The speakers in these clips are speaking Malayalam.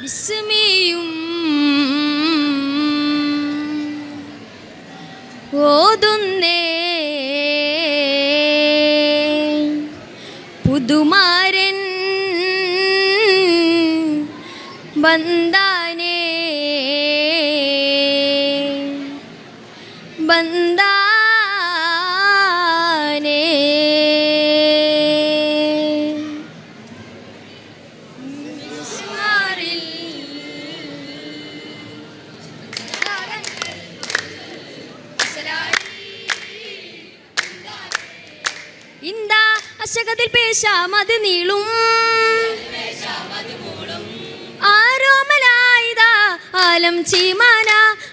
വിസ്മയും. ഓതുന്നേ. പുതുമാരൻ ബന്ധാനേ ബന്ധാനേ ഇന്താ അശകത്തിൽ പേശാമത് നീളും. ആരോമലായിതാ ആലം ചീമാന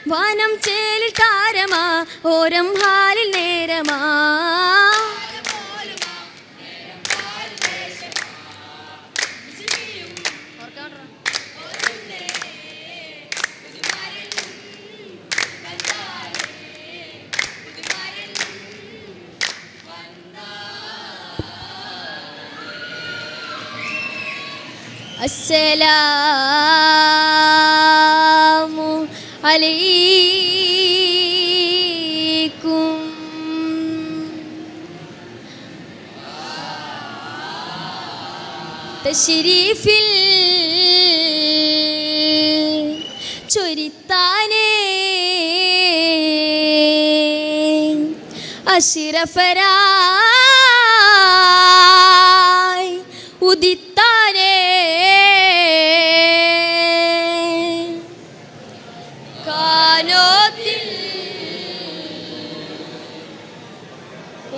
വാനം ചേലിൽ താരമാ ഓരം ഹാലിൽ നേരമാ. അസ്സലാമു അലൈക്കും. തശരീഫിൽ ചൊരിത്താനേ. അഷിറഫരായി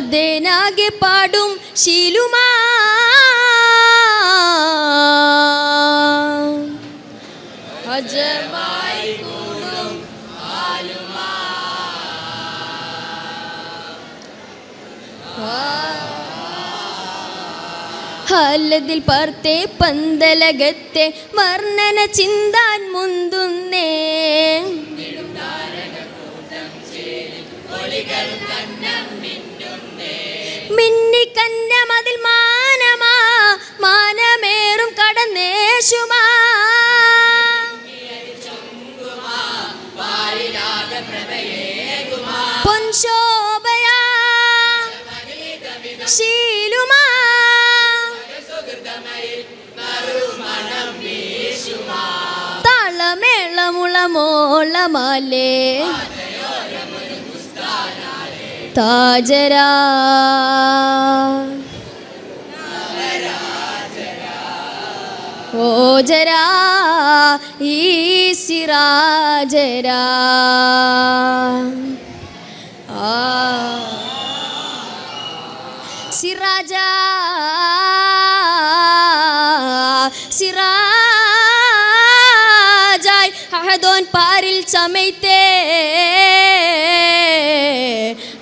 അതേനാകെ പാടും ശീലുമാ. അജമായി പർത്തെ പന്തലകത്തെ വർണന ചിന്താൻ മുന്തുന്നേ. മിന്നി മതിൽ മാനമാ മാനമേറും കടന്നേശുമാ. പൊൻശോഭയാ ശീലുമാ. જરા ओ जरा ई सिरा जरा आ सिराजा सिराजाय अहदोन पारिल चमैते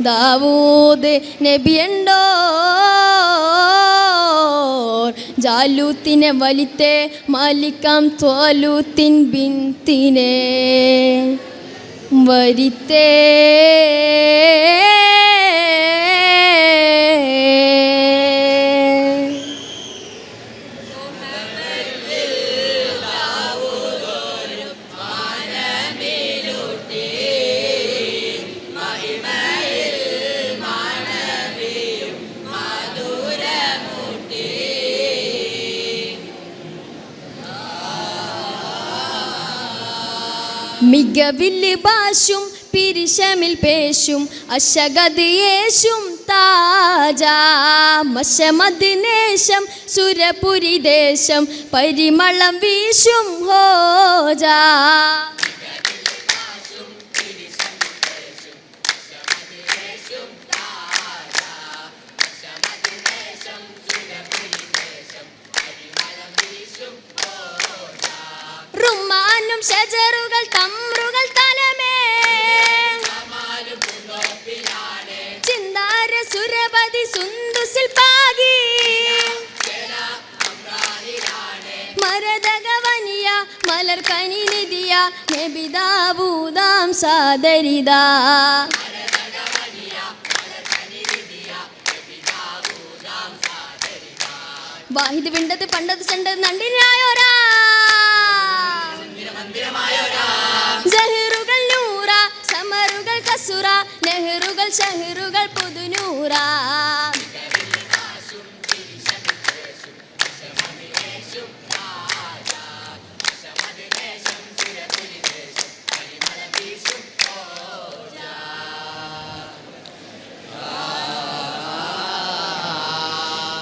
ദാവൂദ് നബിയുണ്ടോ? ജാലൂത്തിനെ വലിത്തേ മാലിക്കാം ത്വാലൂത്തിൻ ബിന്തിനെ വരിത്തേ. മികവിൽ ഭാഷും പിരിശമിൽ പേശും അശഗതിയേശും താജാമശമദിനേശം സുരപുരിദേശം പരിമളം വീശും ഹോജാ ും. ഷജറുകൾ നിധിയ സാദരിത വാഹിദ് വിണ്ടത് പണ്ടത് ചെണ്ടത് നണ്ടിനായോരാ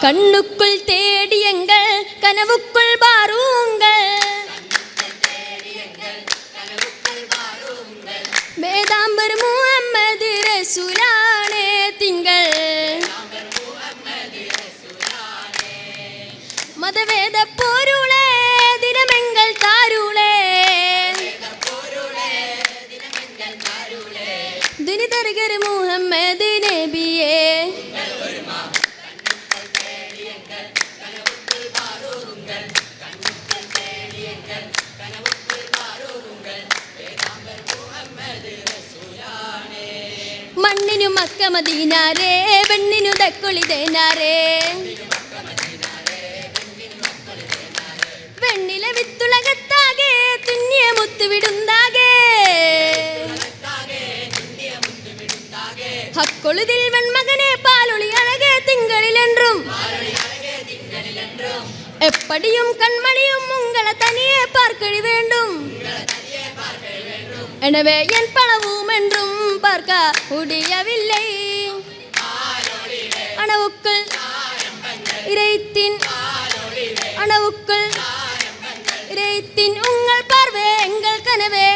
கண்ணுக்குள் தேடியங்கள் கனவுக்குள் பாருங்கள் மேதாம்பர் முகம்மது ரசூலா. ಮಕ್ಕ ಮದೀನಾರೇ ಬೆಣ್ಣಿನು ದಕ್ಕುಳಿದೆ ನಾರೇ വെണ്ണിലെ വിത്തുളകത്താകെ തുന്നിയ മുത്തുവിടുന്നാകെ ഹക്കൊളുതിൽ വെൺമകനെ പാലൊളി അഴകെ തിങ്കളിലെന്നും എപ്പടിയും കൺമണിയും ഉങ്ങളെ തനിയെ പാർക്കഴി വേണ്ടും എനവേ എൻ പണവും என்றும் பார்க்க முடியவில்லை அணவுக்குள் இறைத்தின் அணவுக்குள் இறைத்தின் உங்கள் பார்வை எங்கள் கனவே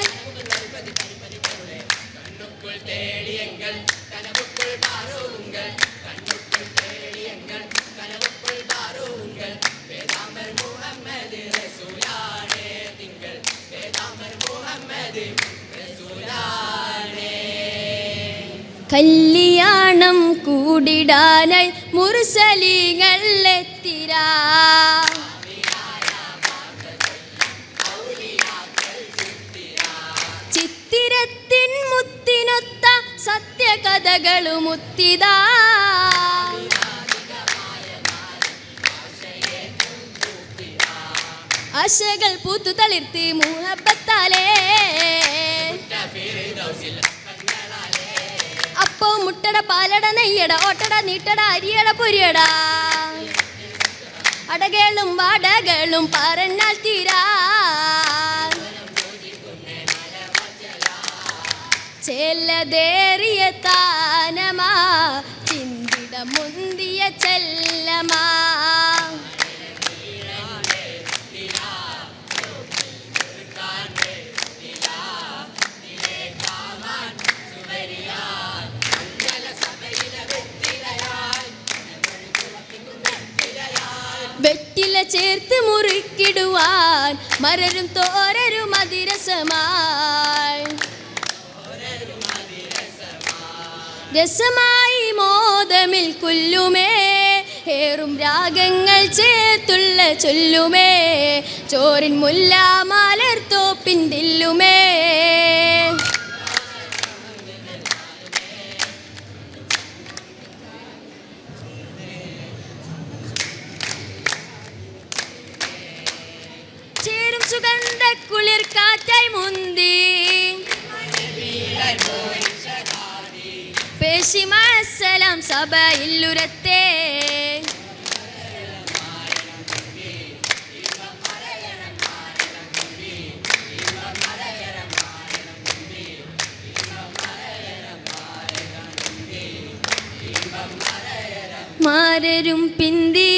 കല്യാണം കൂടിടാനായി മുറുസലിങ്ങൾ എത്തിരാ ചിത്തിരത്തിൻ മുത്തിനൊത്ത സത്യകഥകളുമുത്തിതാ ആശകൾ പൂത്തു തളിർത്തി മുഹബത്താലേ അപ്പോ മുട്ടട പാലട നെയ്യട ഓട്ടട നീട്ടട അരിയട പൊരിയട. അടകളും വടകളും പറഞ്ഞാൽ തീരാ ചെല്ലതേറിയ താനമാ ചിന്തിട മുന്തിയ ചെല്ലമാ. മരരും തോരരും അതിരസമായി. രസമായി മോദമിൽ കൊല്ലുമേ ഏറും രാഗങ്ങൾ ചേർത്തുള്ള ചൊല്ലുമേ ചോറിൻ മുല്ല മലർത്തോപ്പിൻ സുഗന്ധ കുളിർ കാറ്റായി മുന്തി. പേശിമാസലാം സഭ ഇല്ലുരത്തെ മാരരും പിന്തി